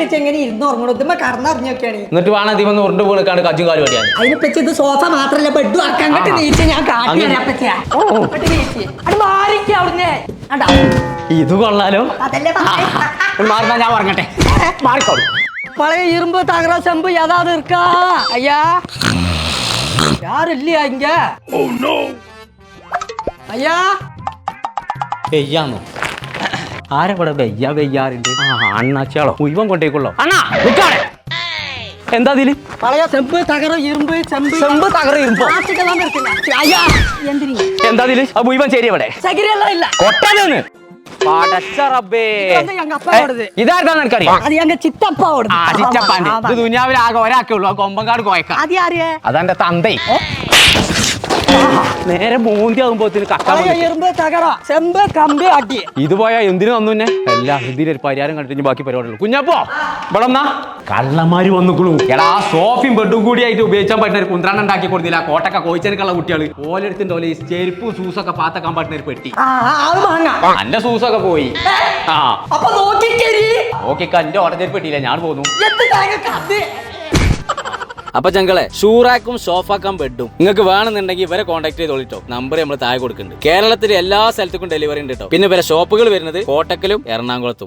വെച്ച് എങ്ങനെ ഇരുന്ന് ഉറങ്ങണം ഇതുമ്മ കറന്നറിഞ്ഞൊക്കെയാണ് എന്നിട്ട് വേണം ഇതിമ ഉരുണ്ട് വീണിക്കാണ്ട് കജ്ജും കാലും അടിയാൻ അതിനെപ്പറ്റി ഇത് സോഫ മാത്രല്ല ബെഡും അടക്കം അങ്ങോട്ട് ആ. നീച്ച് ഞാൻ കാട്ടി അങ്ങനെ. തരാം പറ്റിയാ അങ്ങോട്ട് നീച്ച് അത് മാറിക്ക അവിടുന്ന് കണ്ടോ ഇത് കൊള്ളാലോ അതല്ലേ പറഞ്ഞേ. മാറുന്ന ഞാൻ പറഞ്ഞട്ടെ മാറിക്കോളൂ பழைய இரும்பு தகர செம்பு ஏதாவது இருக்கா ஐயா யாரும் இல்லையா இங்க ஐயா ആരെ ഇവിടെ വെയ്യ വെയ്യാറുണ്ട്? ആ അണ്ണാച്ചിയാളോ ഇവൻ കൊണ്ടേക്കുള്ളോ. അണ്ണാ നിൽക്കാളെ എന്താ ചെമ്പ് തകര ഇരുമ്പ് ചെമ്പ്. ചെമ്പ് തകര ഇരുമ്പ്. എന്താ അതിൽ ആ മുഴുവൻ ശരി അവിടെ. കൊട്ടതെന്ന് ഇതായിരുന്നു എനിക്കറിയാം ദുനിയാവിൽ ആകെ ഒരാക്കേ ഉള്ളൂ. ആ കൊമ്പങ്കാട് കോയക്കാം. അതാ തന്തേ. നേരെ മൂന്തി ആകുമ്പോത്തിന് ഇത് പോയാ എന്തിനു വന്നു എന്നെ? എല്ലാ ഇതിലൊരു പരിഹാരം കണ്ടിട്ട് ബാക്കി പരിപാടിയുള്ളൂ. കുഞ്ഞപ്പോ ഇവിടെ കള്ളമാര് വന്നുക്കുള്ളൂ എടാ സോഫിയും ബെഡും കൂടി ആയിട്ട് ഉപയോഗിച്ചാൻ പറ്റുന്ന ഒരു കുന്ത്രാണ് ഉണ്ടാക്കി കൊടുത്തില്ല. കോട്ടൊക്കെ കോഴിച്ചനക്കുള്ള കുട്ടികൾ ഓലെടുത്തിന്റെ ഓലെ ചെരുപ്പും സൂസൊക്കെ പാത്തക്കാൻ പറ്റുന്ന ഒരു പെട്ടി. നല്ല സൂസൊക്കെ പോയി. ആ. നോക്കിക്ക എന്റെ ഓടഞ്ഞൊരു പെട്ടിയില്ല ഞാൻ പോന്നു. അപ്പൊ ചങ്കളെ ഷൂറാക്കും ഷോഫാക്കാൻ ബെഡും. നിങ്ങൾക്ക് വേണമെന്നുണ്ടെങ്കിൽ ഇവരെ കോൺടാക്ട് ചെയ്തോളിട്ടോ. നമ്പർ നമ്മൾ താഴെ കൊടുക്കുന്നുണ്ട്. കേരളത്തിലെ എല്ലാ സ്ഥലത്തേക്കും ഡെലിവറി ഉണ്ട് കേട്ടോ പിന്നെ ഇവരെ ഷോപ്പുകൾ വരുന്നത് കോട്ടക്കലും എറണാകുളത്തും.